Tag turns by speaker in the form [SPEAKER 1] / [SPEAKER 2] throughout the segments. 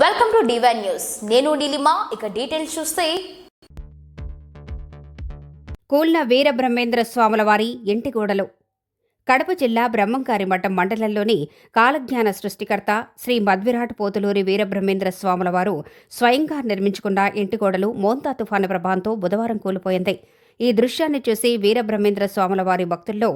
[SPEAKER 1] Welcome to divine news నేను నీలిమా ఇక details చూస్తే.
[SPEAKER 2] కూల్న వీరబ్రహ్మేంద్ర స్వాముల వారి ఇంటి గోడలు. కడప జిల్లా బ్రహ్మంకారి మఠం మండలంలోని కాలజ్ఞాన సృష్టికర్త శ్రీ మద్విరాట్ పోతులూరి వీరబ్రహ్మేంద్ర స్వాముల వారు స్వయంగా నిర్మించుకున్న ఇంటిగోడలు మోంతా తుఫాను ప్రభావంతో బుధవారం కూలిపోయింది. ఈ దృశ్యాన్ని చూసి వీరబ్రహ్మేంద్ర స్వాముల వారి భక్తుల్లో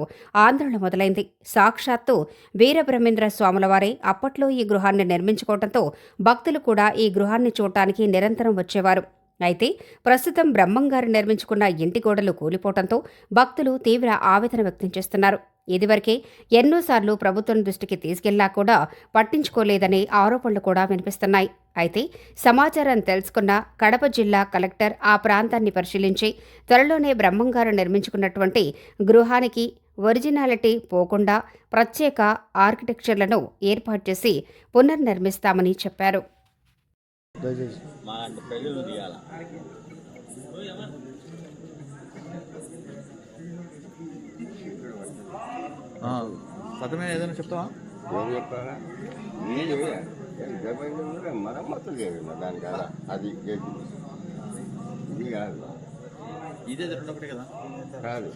[SPEAKER 2] ఆందోళన మొదలైంది. సాక్షాత్తు వీరబ్రహ్మేంద్ర స్వాముల వారే అప్పట్లో ఈ గృహాన్ని నిర్మించుకోవడంతో భక్తులు కూడా ఈ గృహాన్ని చూడటానికి నిరంతరం వచ్చేవారు. అయితే ప్రస్తుతం బ్రహ్మంగారు నిర్మించుకున్న ఇంటి గోడలు కూలిపోవడంతో భక్తులు తీవ్ర ఆవేదన వ్యక్తం చేస్తున్నారు. ఇదివరకే ఎన్నోసార్లు ప్రభుత్వం దృష్టికి తీసుకెళ్ళా కూడా పట్టించుకోలేదనే ఆరోపణలు కూడా వినిపిస్తున్నాయి. అయితే సమాచారం తెలుసుకున్న కడప జిల్లా కలెక్టర్ ఆ ప్రాంతాన్ని పరిశీలించి త్వరలోనే బ్రహ్మంగారు నిర్మించుకున్నటువంటి గృహానికి ఒరిజినాలిటీ పోకుండా ప్రత్యేక ఆర్కిటెక్చర్లను ఏర్పాటు చేసి పునర్నిర్మిస్తామని చెప్పారు.
[SPEAKER 3] దయచేసి
[SPEAKER 4] మా అంటే పెళ్ళిళ్ళు తీయాల
[SPEAKER 3] ఆ, కథమే ఏదైనా చెప్తావా
[SPEAKER 5] ఏం చెప్పారా నీళ్ళు జబర్దస్త్ మరమ్మతులు చేయాలి దాని కదా అది ఇది కాదు.
[SPEAKER 4] ఇదే రెండొకటే కదా?
[SPEAKER 5] కాదు.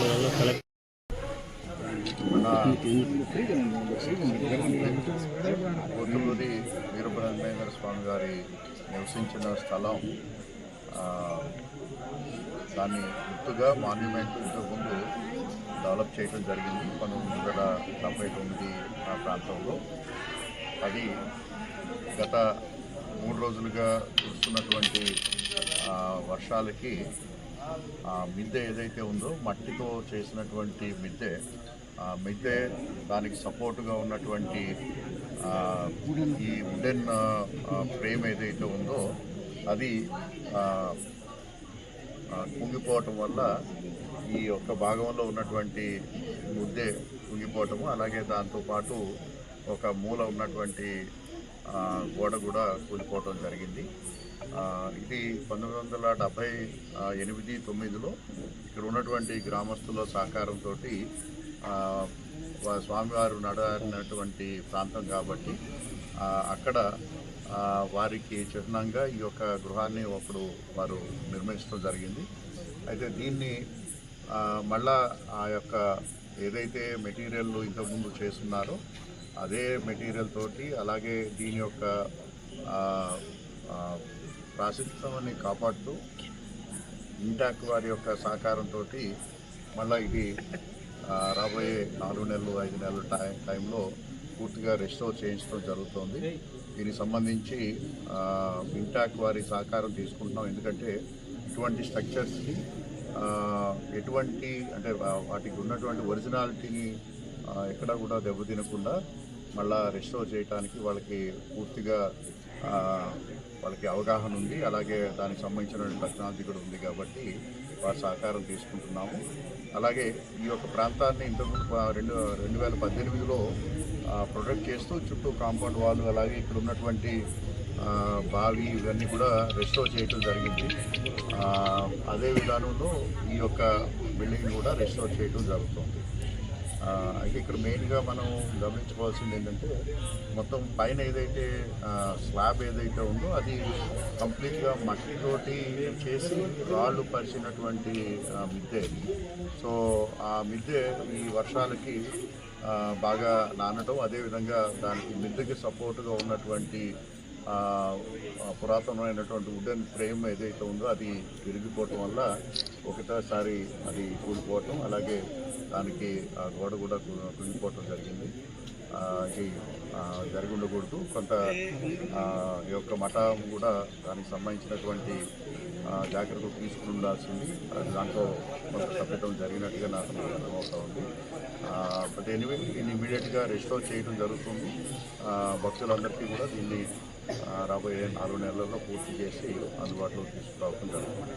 [SPEAKER 3] మన స్వామి గారి నివసించిన స్థలం దాన్ని గుర్తుగా మాన్యుమెంట్ ఇంతకుముందు డెవలప్ చేయడం జరిగింది. పంతొమ్మిది వందల డెబ్బై తొమ్మిది ఆ ప్రాంతంలో. అది గత మూడు రోజులుగా కురుస్తున్నటువంటి వర్షాలకి మిద్దె ఏదైతే ఉందో మట్టితో చేసినటువంటి మిద్దె ఆ మిద్దె దానికి సపోర్టుగా ఉన్నటువంటి ఈ వుడెన్ ఫ్రేమ్ ఏదైతే ఉందో అది కుంగిపోవటం వల్ల ఈ యొక్క భాగంలో ఉన్నటువంటి ముద్దె కుంగిపోవటము అలాగే దాంతోపాటు ఒక మూల ఉన్నటువంటి గోడ కూడా కూలిపోవటం జరిగింది. ఇది పంతొమ్మిది వందల డెబ్భై ఎనిమిది తొమ్మిదిలో ఇక్కడ ఉన్నటువంటి గ్రామస్తుల సహకారంతో స్వామివారు నడనటువంటి ప్రాంతం కాబట్టి అక్కడ వారికి చిహ్నంగా ఈ యొక్క గృహాన్ని అప్పుడు వారు నిర్మించడం జరిగింది. అయితే దీన్ని మళ్ళా ఆ యొక్క ఏదైతే మెటీరియల్ ఇంతకుముందు చేస్తున్నారో అదే మెటీరియల్ తోటి అలాగే దీని యొక్క ఆ, ప్రాశస్త్యాన్ని కాపాడుతూ ఇంటాక్ వారి యొక్క సహకారంతో మళ్ళీ ఇది రాబోయే నాలుగు నెలలు ఐదు నెలల టైం టైంలో పూర్తిగా రెస్టోర్ చేయించడం జరుగుతుంది. దీనికి సంబంధించి ఇంటాక్ వారి సహకారం తీసుకుంటున్నాం. ఎందుకంటే ఇటువంటి స్ట్రక్చర్స్కి ఎటువంటి అంటే వాటికి ఉన్నటువంటి ఒరిజినాలిటీని ఎక్కడా కూడా దెబ్బతినకుండా మళ్ళా రెస్టోర్ చేయడానికి వాళ్ళకి పూర్తిగా వాళ్ళకి అవగాహన ఉంది. అలాగే దానికి సంబంధించిన టెక్నాలజీ కూడా ఉంది కాబట్టి వారి సహకారం తీసుకుంటున్నాము. అలాగే ఈ యొక్క ప్రాంతాన్ని ఇంతకుముందు రెండు రెండు వేల పద్దెనిమిదిలో ప్రొటెక్ట్ చేస్తూ చుట్టూ కాంపౌండ్ వాళ్ళు అలాగే ఇక్కడ ఉన్నటువంటి బావి ఇవన్నీ కూడా రెస్టోర్ చేయడం జరిగింది. అదే విధానంలో ఈ యొక్క బిల్డింగ్ కూడా రెస్టోర్ చేయడం జరుగుతుంది. అయితే ఇక్కడ మెయిన్గా మనం గమనించుకోవాల్సింది ఏంటంటే మొత్తం పైన ఏదైతే స్లాబ్ ఏదైతే ఉందో అది కంప్లీట్గా మట్టితోటి చేసి రాళ్ళు పరిచినటువంటి మిద్దె సో ఆ మిద్దె ఈ వర్షాలకి బాగా నానటం అదేవిధంగా దానికి మిద్దెకి సపోర్ట్గా ఉన్నటువంటి పురాతనమైనటువంటి వుడెన్ ఫ్రేమ్ ఏదైతే ఉందో అది విరిగిపోవటం వల్ల ఒకటేసారి అది కూలిపోవటం అలాగే దానికి ఆ గోడ కూడా కుంగిపోవటం జరిగింది. అది జరిగి ఉండకూడదు. కొంత ఈ యొక్క మఠం కూడా దానికి సంబంధించినటువంటి జాగ్రత్తలు తీసుకుని ఉండాల్సింది. దాంట్లో కొంత తప్పటం జరిగినట్టుగా నాకు అర్థమవుతా ఉంది. బట్ ఎనివే దీన్ని ఇమీడియట్గా రెస్టోర్ చేయడం జరుగుతుంది. భక్తులందరికీ కూడా దీన్ని రాబోయే నాలుగు నెలల్లో పూర్తి చేసి అందుబాటులో తీసుకురావడం జరుగుతుంది.